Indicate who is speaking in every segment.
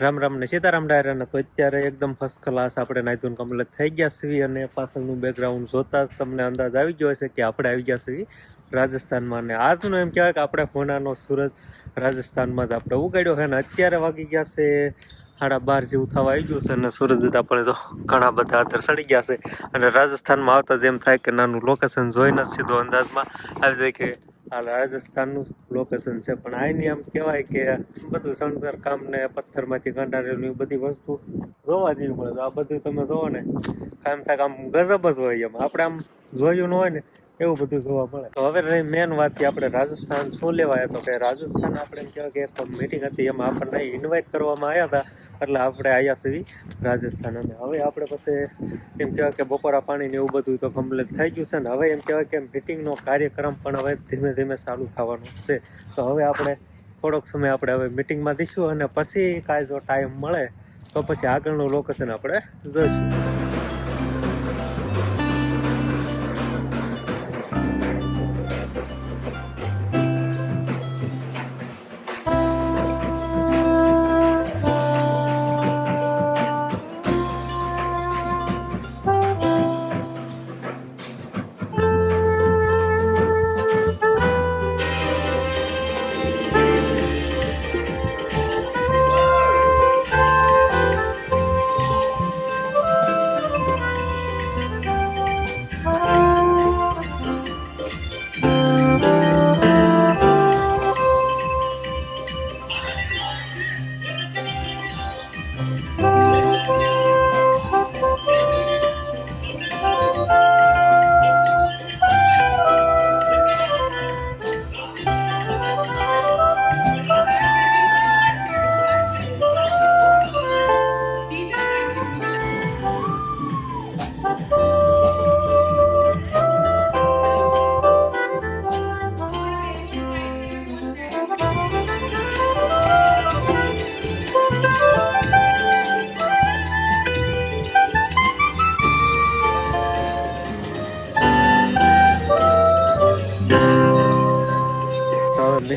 Speaker 1: રામ રામ ને સીતારામ ડાયરા તો અત્યારે એકદમ ફર્સ્ટ ક્લાસ આપણે નાયતું કમ્પ્લીટ થઈ ગયા છીએ અને પાછળનું બેકગ્રાઉન્ડ જોતા જ તમને અંદાજ આવી ગયો હશે કે આપણે આવી ગયા છીએ રાજસ્થાનમાં. અને આજનું એમ કહેવાય કે આપણે હોનાનો સૂરજ રાજસ્થાનમાં જ આપણે ઉગાડ્યો છે અને અત્યારે વાગી ગયા છે સાડા બાર જેવું થવા આવી ગયું છે અને સૂરજ દીધા પણ તો ઘણા બધા અત્યારે સડી ગયા છે. અને રાજસ્થાનમાં આવતા જ એમ થાય કે નાનું લોકેશન જોઈને સીધો અંદાજમાં. આવી જાય કે આ રાજસ્થાનનું લોકેશન છે. પણ આની આમ કહેવાય કે બધું શણગાર કામ ને પથ્થરમાંથી એ બધી વસ્તુ જોવા જેવી મળે તો આ બધું તમે જોવો ને કામ થાય આમ ગજબ જ હોય એમ. આપણે આમ જોયું ન હોય ને એવું બધું જોવા મળે. તો હવે મેન વાત કે આપણે રાજસ્થાન શું લેવાય? તો કે રાજસ્થાન આપણે એમ કહેવાય કે એક મીટિંગ હતી, એમાં આપણને ઇન્વાઇટ કરવામાં આવ્યા હતા. એટલે આપણે આવ્યા સુધી રાજસ્થાન અને હવે આપણે પછી એમ કહેવાય કે બપોરા પાણી ને એવું બધું તો કમ્પ્લીટ થઈ ગયું છે ને. હવે એમ કહેવાય કે મિટિંગનો કાર્યક્રમ પણ હવે ધીમે ધીમે ચાલુ થવાનો છે. તો હવે આપણે થોડોક સમય આપણે હવે મિટિંગમાં દઈશું અને પછી કાંઈ જો ટાઈમ મળે તો પછી આગળનું લોકેશન આપણે જોઈશું.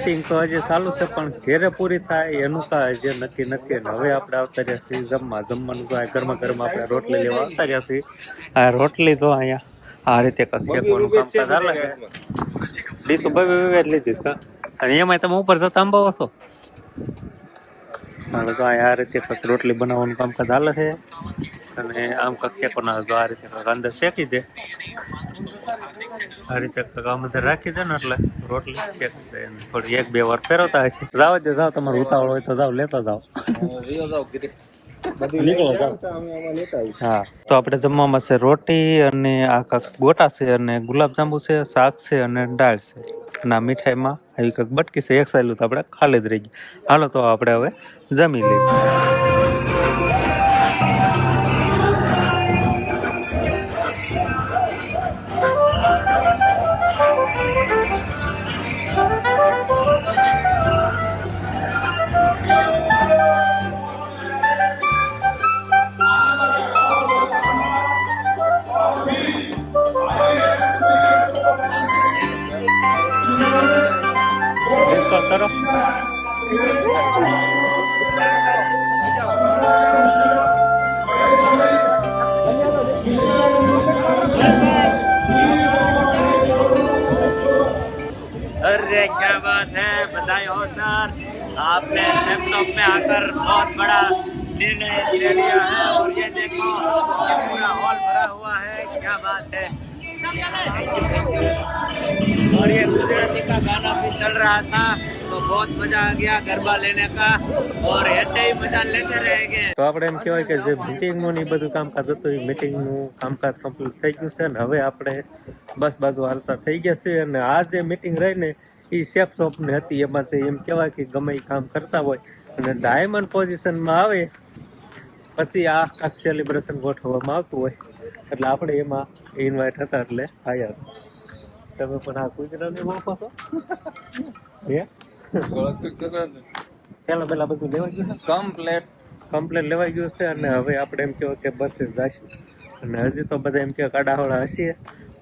Speaker 1: તો મીટિંગ તો હજી ચાલુ છે પણ ઘેરે પૂરી થાય એનું કાંઈ હજી નક્કી નથી. અને હવે આપણે આવતા રહ્યા છીએ જમવા. જમવાનું તો આ ગરમા ગરમ આપણે રોટલી લેવા આવતા રહ્યા છીએ. આ રોટલી તો અહીંયા આ રીતે કક્ષેપોનું કામ હાલે છે ડીશ ઊભા બે જ લીધીશ કા? અને એમાંય તમે ઉપર જતા અંબાવો છો? મારે તો અહીંયા આ રીતે રોટલી બનાવવાનું કામકાજ હાલે છે. અને આમ કક્ષેપોના જો આ રીતે અંદર શેકી દે. આ રીતે કામ અંદર રાખી દે ને એટલે રોટલી શેકી દે થોડી એક બે વાર ફેરવતા હશે જાવ જ જાવ તમારે ઉતાવળ હોય તો જાવ લેતા જાવ. નીકળો જાવ. હા તો આપણે જમવામાં છે રોટી અને આ કાંક ગોટા છે અને ગુલાબજાંબુ છે શાક છે અને દાળ છે. અને આ મીઠાઈમાં આવી કંઈક બટકી છે એક સાયલું તો આપણે ખાલી જ રહી ગઈ હાલો તો આપણે હવે જમી લઈએ. 떨어
Speaker 2: अरे क्या बात है, बधाई हो सर आपने शेफ शॉप में आकर बहुत बड़ा निर्णय ले लिया है, और ये देखो पूरा हॉल भरा हुआ है, क्या बात है। और ये गुजराती का गाना भी चल रहा था तो बहुत मजा आ गया गरबा लेने का और ऐसे ही मजा लेते रहेंगे
Speaker 1: તો આપણે એમ કહેવાય કે જે મિટિંગનું ને ઈ બધું કામકાજ હતું એ મિટિંગનું કામકાજ કમ્પ્લીટ થઈ ગયું છે ને હવે આપણે બસ બાજુ હાલતા થઈ ગયા છે અને આ જે મિટિંગ રહી ને એ શેફ શોપની હતી એમાં જે એમ કહેવાય કે ગમે એ કામ કરતા હોય અને ડાયમંડ પોઝિશનમાં આવે પછી આ કાંક સેલિબ્રેશન ગોઠવવામાં આવતું હોય એટલે આપણે એમાં ઇન્વાઇટ હતા એટલે આવ્યા તમે પણ આ ગુજરાતી વાપો છો? હે? પેલા પેલા બધું લેવા ગયું છે?
Speaker 3: કમ્પ્લેટ
Speaker 1: કમ્પ્લેન લેવાઈ ગયું છે અને હવે આપણે એમ કહેવાય કે બસે જઈશું અને હજી તો બધા એમ કે કાડાવાળા હસીએ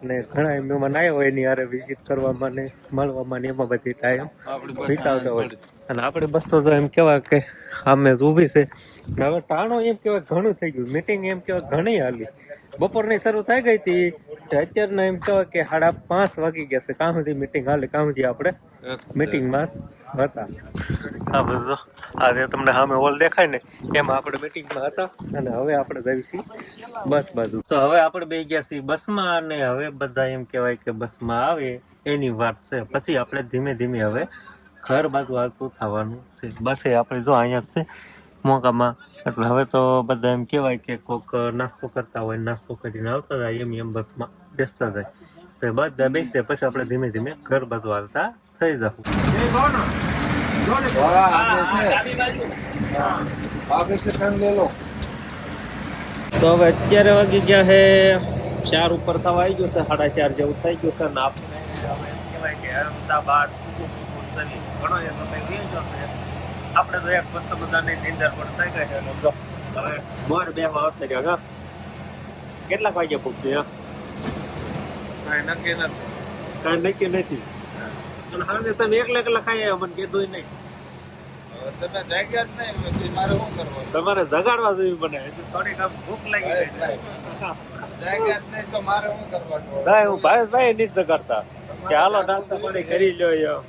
Speaker 1: ને ઘણા એમ મહેમાન આવ્યા હોય એની હારે વિઝિટ કરવામાં ને મળવામાં ને એમાં બધી ટાઈમ વિતાવતા હોય. અને આપણે બસ તો એમ કહેવાય કે સામે જ ઊભી છે. હવે ટાણો એમ કહેવાય ઘણું થઈ ગયું. મીટિંગ એમ કહેવાય ઘણી હાલી. બપોરની શરૂ થઈ ગઈ હતી. તે અત્યારના એમ કહેવાય કે સાડા પાંચ વાગી ગયા છે. કામ સુધી મીટિંગ હાલે કામ સુધી આપણે મિટિંગમાં હતા. હા બસ આજે તમને સામે હોલ દેખાય ને એમાં આપણે મિટિંગમાં હતા. અને હવે આપણે જઈએ છીએ બસ બાજુ. તો હવે આપણે બે ગયા છીએ બસમાં અને હવે બધા એમ કહેવાય કે બસમાં આવે એની વાત છે. પછી આપણે ધીમે ધીમે હવે ઘર બાજુ આવતું થવાનું છે. બસે આપણે જો અહીંયા જ છે મોકામાં. એટલે હવે તો બધા એમ કહેવાય કે કોક નાસ્તો કરતા હોય નાસ્તો કરીને આવતા જાય, એમ એમ બસમાં બેસતા જાય. તો બધા બેસશે પછી આપણે ધીમે ધીમે ઘર બધું હાલતા થઈ જવું તો હવે અત્યારે વાગી ગયા છે ચાર ઉપર થવા આવી ગયું છે, સાડા ચાર જેવું થઈ ગયું છે, ને આપણે હવે એમ કહેવાય કે અમદાવાદ ઘણો એ સમય વી ગયો છે આપણે તો એક મસ્ત મજાની નીંદર પણ થઈ ગઈ છે અને હવે મોર બે આવતા રહ્યા હા? કેટલાક વાગે હા?
Speaker 3: કાંઈ નક્કી નથી.
Speaker 1: કઈ નક્કી નથી? અને હવે તમે એકલા એકલા ખાઈ મને કીધું નહીં.
Speaker 3: તમે જાગ્યા જ નહીં પછી મારે શું કરવાનું?
Speaker 1: તમારે જગાડવા જેવી મને થોડી થોડીક આમ ભૂખ લાગી ગઈ છે.
Speaker 3: જાગ્યા જ નહીં તો મારે શું કરવાનું?
Speaker 1: ના હું ભાઈ ભાઈ નહીં જગાડતા. કે હાલો નાસ્તા પાણી કરી લ્યો.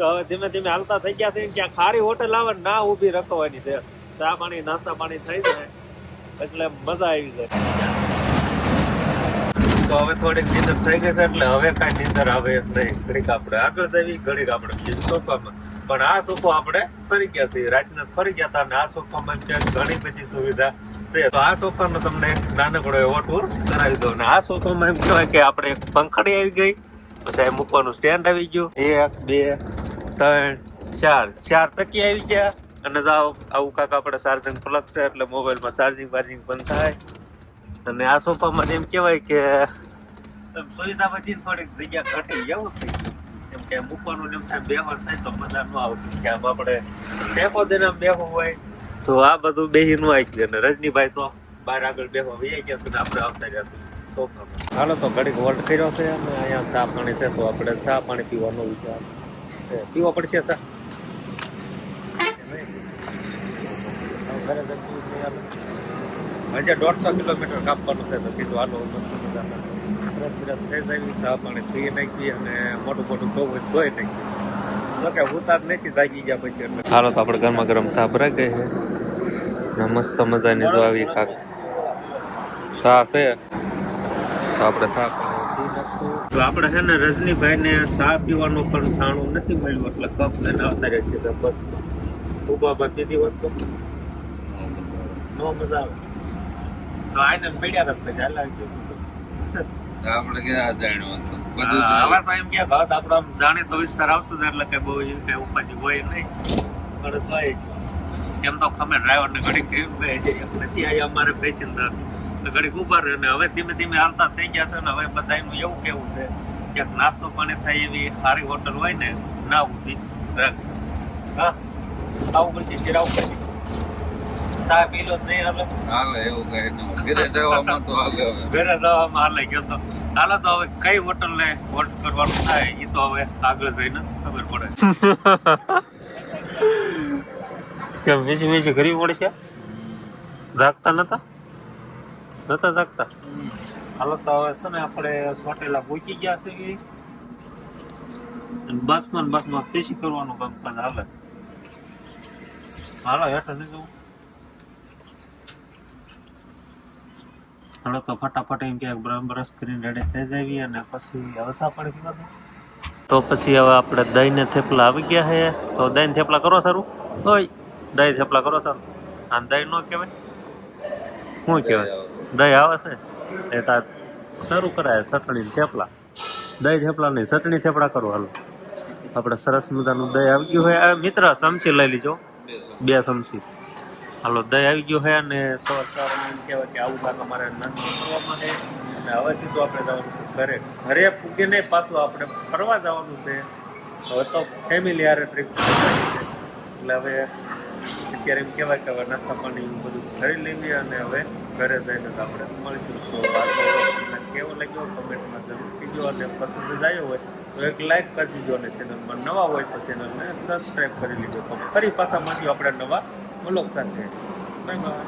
Speaker 1: તો હવે ધીમે ધીમે હાલતા થઈ ગયા છે. ક્યાં ખારી હોટલ આવે ના ઊભી રખવાની છે. ચા પાણી, નાસ્તા પાણી થઈ જાય. એટલે મજા આવી જાય. તો હવે થોડીક નીંદર થઈ ગઈ છે એટલે હવે કાંઈ નીંદર આવે નહીં. ઘડીક આપણે આગળ જવી ઘડીક આપણે સોફામાં. પણ આ સોફો આપણે ફરી ગયા છીએ. રાતના ફરી ગયા હતા અને આ સોફામાં ઘણી બધી સુવિધા છે. તો આ સોફાનો તમને એક નાનકડો એવો ટૂર કરાવી દો અને આ સોફામાં એમ કહેવાય કે આપણે પંખડી આવી ગઈ. પછી મૂકવાનું સ્ટેન્ડ આવી ગયું. એક, બે ત્રણ, ચાર ચાર તકી આવી ગયા. અને જાઓ, આવું કાંક આપણે ચાર્જિંગ પ્લગ છે, એટલે મોબાઈલમાં ચાર્જિંગ વાર્જિંગ પણ થાય. અને આ સોફામાં એમ કહેવાય કે એમ સુવિધા બધી થોડીક જગ્યા ઘટી એવું થઈ ગયું. કેમ કે ને એમ થાય તો મજા ન આવતી કે આમ આપણે ટેકો દઈને આમ હોય, તો આ બધું બેહી નું આવી ગયું અને રજનીભાઈ તો બહાર આગળ બેહવા વહી ગયા છે ને આપણે આવતા રહ્યા હાલો, તો ઘડીક હોલ્ડ કર્યો છે અને અહીંયા ચા પાણી છે, તો આપણે ચા પાણી પીવાનો વિચાર. પીવો પડશે સર. હજી દોઢસો કિલોમીટર કાપવાનું છે તો કીધું હાલો મસ્ત મજાના થઈ જાય ફ્રેશ ચા પાણી પી નાખી અને મોટું મોટું ધોવું હોય ધોઈ નાખી તો કે જાગી ગયા પછી હાલો તો આપણે ગરમા ગરમ ચા ભરાઈ ગઈ છે. મસ્ત મજાની જો આવી કાક ચા છે. તો આપણે ચા તો આપણે છે ને રજનીભાઈ ને ચા પીવાનું પણ ખાણું નથી મળ્યું એટલે કપ લઈને આવતા રહે છે બસ. ઊભા ઊભા પીધી હોત તો નો મજા આવે. તો આઈને મળ્યા જ પછી હાલ
Speaker 3: આપણે ક્યાં જાણ્યું હતું? બધું
Speaker 1: હવે તો એમ કે ભાત આપણો આમ જાણીતો વિસ્તાર આવતો એટલે કે બહુ એવું કઈ ઉપાધિ હોય નહીં. પણ તો એમ તો ખમે ડ્રાઈવર ને ઘડીક કેમ કહે નથી આયા અમારે પેચિંદર તો ઘડીક ઊભા રહ્યો ને હવે ધીમે ધીમે હાલતા થઈ ગયા છે ને હવે બધાનું એવું કેવું છે કે નાસ્તો પાણી થાય એવી સારી હોટલ હોય ને ના ઊભી રાખ. હા? આવું પછી ચિરાવું પછી ચા પી લો જ નહીં હાલે.
Speaker 3: હાલે એવું કઈ ન ઘરે જવામાં તો હાલે હવે.
Speaker 1: ઘરે જવામાં હાલે ગયો તો. હાલે તો હવે કઈ હોટલ ને વોટ કરવાનું થાય એ તો હવે આગળ જઈને ખબર પડે. કેમ વીજ વીજ ઘડી પડશે જાગતા નતા? નતા થકતા? હાલો, તો હવે છે ને આપણે સોટેલા મૂકી ગયા છે. અને બસમાં બસમાં પેશી કરવાનું કામ પણ હાલે. હાલો, હેઠળ નહીં જવું હાલો, તો ફટાફટ એમ કે બ્રશ કરીને રેડી થઈ જઈએ અને પછી હવે સા પાણી પીવા તો પછી હવે આપણે દહીં ને થેપલા આવી ગયા છે. તો દહીં થેપલા કરો સારું? હોય દહીં થેપલા કરો સારું. આ દહીં ન કહેવાય. શું કહેવાય? દહીં આવે છે? એ તાર શરૂ કરાય ચટણી થેપલા. દહીં થેપલા નહીં, ચટણી થેપલા કરો હાલો. આપણે સરસ મજાનું દહીં આવી ગયું હોય. મિત્ર ચમચી લઈ લીજો. બે ચમચી હાલો, દહીં આવી ગયું હોય અને સવાર સવારમાં એમ કહેવાય કે આવું કાંક અમારે નાસ્તો કરવામાં છે અને હવે સીધું આપણે જવાનું છે ઘરે. ઘરે નહીં, પાછું આપણે ફરવા જવાનું છે. હવે તો ફેમિલી આરે ટ્રીપ છે. એટલે હવે અત્યારે એમ કહેવાય કે હવે નાસ્તા પાણી બધું બધું લઈ લેવી અને હવે ઘરે જઈને જ આપણે મળીશું. તો તમને કેવો લાગ્યો કમેન્ટમાં જરૂર કીજો અને પસંદ જ આવ્યો હોય તો એક લાઈક કરી દીજો અને ચેનલમાં નવા હોય તો ચેનલને સબસ્ક્રાઈબ કરી લીધો તો ફરી પાછા મળીએ આપણે નવા મુલક સાથે. બાય બાય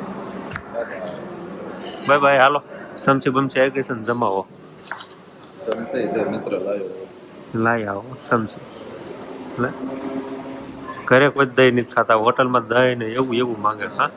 Speaker 1: બાય બાય હાલો. સમસી બમસી આવી ગઈ છે જમાવો.
Speaker 3: તો મિત્ર લાવ્યો
Speaker 1: લાઈ આવો સમસી લે. ઘરે કોઈ દહીં નથી ખાતા હોટલમાં દહીં ને એવું એવું માંગે હા?